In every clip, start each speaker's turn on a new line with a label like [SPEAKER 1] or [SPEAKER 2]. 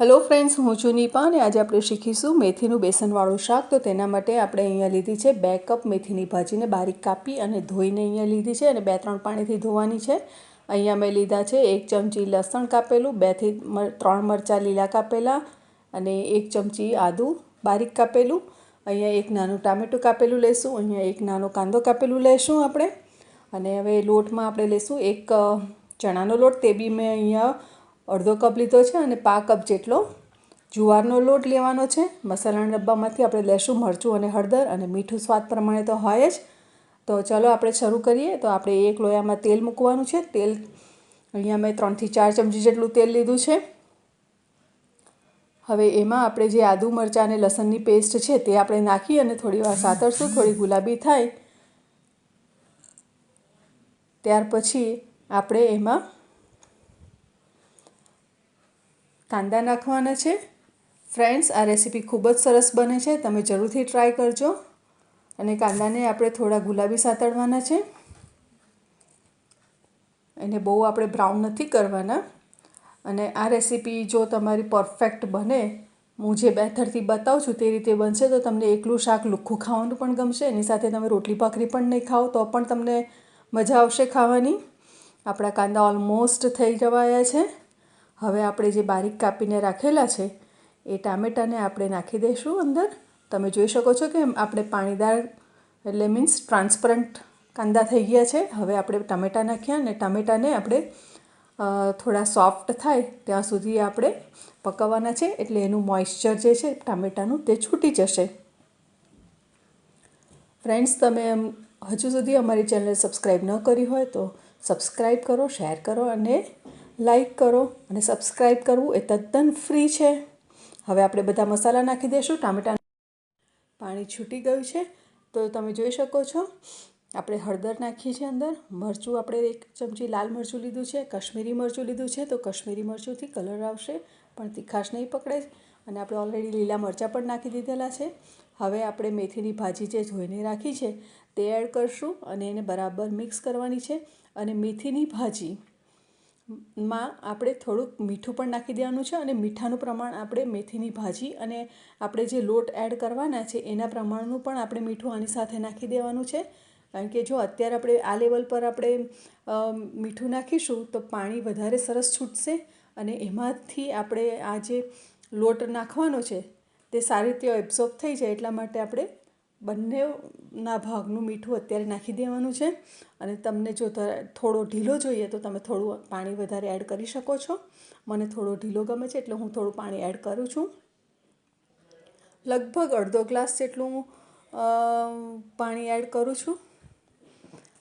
[SPEAKER 1] Hello friends હું છું નીપા અને આજે આપણે શીખીશું મેથીનું બેસનવાળું શાક. તો તેના માટે આપણે અહીંયા લીધી છે બે કપ મેથીની ભાજીને બારીક કાપી અને ધોઈને અહીંયા લીધી છે અને બે ત્રણ પાણીથી ધોવાની છે. અહીંયા મેં લીધા છે એક ચમચી લસણ કાપેલું, બેથી ત્રણ મરચાં લીલા કાપેલા અને એક ચમચી આદું બારીક કાપેલું. અહીંયા એક નાનું ટામેટું કાપેલું લેશું, અહીંયા એક નાનો કાંદો કાપેલું લેશું આપણે. અને હવે લોટમાં આપણે લેશું એક ચણાનો લોટ. તે બી મેં અહીંયા અડધો કપ લીધો છે અને પા કપ જેટલો જુવારનો લોટ લેવાનો છે. મસાલાના ડબ્બામાંથી આપણે લેશું મરચું અને હળદર અને મીઠું સ્વાદ પ્રમાણે તો હોય જ. તો ચલો આપણે શરૂ કરીએ. તો આપણે એક લોયામાં તેલ મૂકવાનું છે. તેલ અહીંયા મેં ત્રણથી ચાર ચમચી જેટલું તેલ લીધું છે. હવે એમાં આપણે જે આદુ, મરચાં અને લસણની પેસ્ટ છે તે આપણે નાખી અને થોડી વાર સાતરશું. થોડી ગુલાબી થાય. ત્યાર પછી આપણે એમાં કાંદા નાખવાના છે. ફ્રેન્ડ્સ આ રેસીપી ખૂબ જ સરસ બને છે. તમે જરૂરથી ટ્રાય કરજો. અને કાંદાને આપણે થોડા ગુલાબી સાતળવાના છે. એને બહુ આપણે બ્રાઉન નથી કરવાના. અને આ રેસીપી જો તમારી પરફેક્ટ બને, હું જે બેથરથી બતાવું છું તે રીતે બનશે, તો તમને એકલું શાક લુખ્ખું ખાવાનું પણ ગમશે. એની સાથે તમે રોટલી ભાખરી પણ નહીં ખાઓ, તો પણ તમને મજા આવશે ખાવાની. આપણા કાંદા ઓલમોસ્ટ થઈ જવાયા છે. હવે આપણે જે બારીક કાપીને રાખેલા છે, એ ટામેટાને આપણે નાખી દઈશું અંદર. તમે જોઈ શકો છો કે આપણે પાણીદાર, એટલે મીન્સ ટ્રાન્સપરન્ટ કાંદા થઈ ગયા છે. હવે આપણે ટામેટાં નાખ્યા અને ટામેટાને આપણે થોડા સોફ્ટ થાય ત્યાં સુધી આપણે પકવવાના છે. એટલે એનું મોઇશ્ચર જે છે ટામેટાનું તે છૂટી જશે. ફ્રેન્ડ્સ તમે હજુ સુધી અમારી ચેનલ સબસ્ક્રાઈબ ન કરી હોય તો સબસ્ક્રાઈબ કરો શેર કરો અને લાઈક કરો અને સબસ્ક્રાઈબ કરવું એ તદ્દન ફ્રી છે. હવે આપણે બધા મસાલા નાખી દઈશું ટામેટા પાણી છૂટી ગયું છે. તો તમે જોઈ શકો છો, આપણે હળદર નાખીએ છીએ અંદર. મરચું આપણે એક ચમચી લાલ મરચું લીધું છે, કશ્મીરી મરચું લીધું છે. તો કશ્મીરી મરચુંથી કલર આવશે, પણ તીખાશ નહીં પકડે. અને આપણે ઓલરેડી લીલા મરચાં પણ નાખી દીધેલા છે. હવે આપણે મેથીની ભાજી જે ધોઈને રાખી છે, તે એડ કરશું અને એને બરાબર મિક્સ કરવાની છે. અને મેથીની ભાજી માં આપણે થોડુંક મીઠું પણ નાખી દેવાનું છે અને મીઠાનું પ્રમાણ આપણે મેથીની ભાજી અને આપણે જે લોટ એડ કરવાના છે એના પ્રમાણનું પણ આપણે મીઠું આની સાથે નાખી દેવાનું છે. કારણ કે જો અત્યારે આપણે આ લેવલ પર આપણે મીઠું નાખીશું તો પાણી વધારે સરસ છૂટશે અને એમાંથી આપણે આ જે લોટ નાખવાનો છે તે સારી રીતે એબ્ઝોર્બ થઈ જાય એટલા માટે આપણે બંનેના ભાગનું મીઠું અત્યારે નાખી દેવાનું છે. અને તમને જો થોડો ઢીલો જોઈએ તો તમે થોડું પાણી વધારે એડ કરી શકો છો. મને થોડો ઢીલો ગમે છે એટલે હું થોડું પાણી એડ કરું છું. લગભગ અડધો ગ્લાસ જેટલું પાણી એડ કરું છું.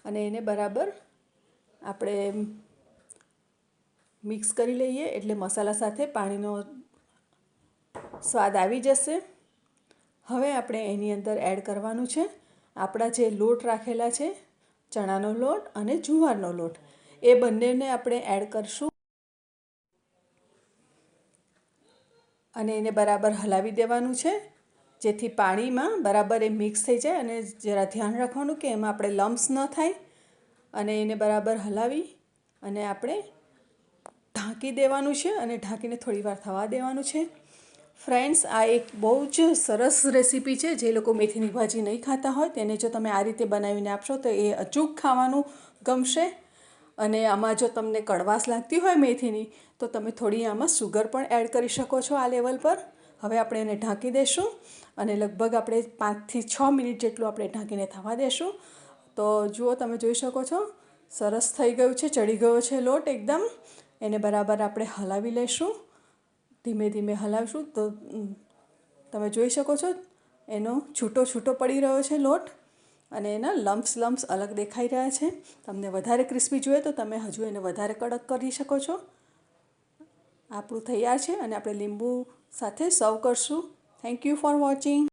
[SPEAKER 1] અને એને બરાબર આપણે મિક્સ કરી લઈએ એટલે મસાલા સાથે પાણીનો સ્વાદ આવી જશે. હવે આપણે એની અંદર એડ કરવાનું છે. આપણા જે લોટ રાખેલા છે, ચણાનો લોટ અને જુવારનો લોટ, એ બંનેને આપણે એડ કરશું. અને એને બરાબર હલાવી દેવાનું છે. જેથી પાણીમાં બરાબર એ મિક્સ થઈ જાય અને જરા ધ્યાન રાખવાનું કે એમાં આપણે લમ્સ ન થાય. અને એને બરાબર હલાવી અને આપણે ઢાંકી દેવાનું છે અને ઢાંકીને થોડી વાર થવા દેવાનું છે. ફ્રેન્ડ્સ, આ એક બહુ જ સરસ રેસીપી છે. જે લોકો મેથીની ભાજી નહીં ખાતા હોય, તેને જો તમે આ રીતે બનાવીને આપશો, તો એ અચૂક ખાવાનું ગમશે. અને આમાં જો તમને કડવાશ લાગતી હોય મેથીની, તો તમે થોડી આમાં સુગર પણ એડ કરી શકો છો આ લેવલ પર. હવે આપણે એને ઢાંકી દઈશું અને લગભગ આપણે પાંચથી છ મિનિટ જેટલું આપણે ઢાંકીને થવા દઈશું તો જુઓ તમે જોઈ શકો છો, સરસ થઈ ગયું છે, ચડી ગયો છે લોટ એકદમ. એને બરાબર આપણે હલાવી લઈશું ધીમે ધીમે હલાવશું તો તમે જોઈ શકો છો, એનો છૂટો છૂટો પડી રહ્યો છે લોટ અને એના લમ્પ્સ લમ્પ્સ અલગ દેખાઈ રહ્યા છે. તમને વધારે ક્રિસ્પી જોઈએ તો તમે હજુ એને વધારે કડક કરી શકો છો. આપણું તૈયાર છે અને આપણે લીંબુ સાથે સર્વ કરશું. Thank you for watching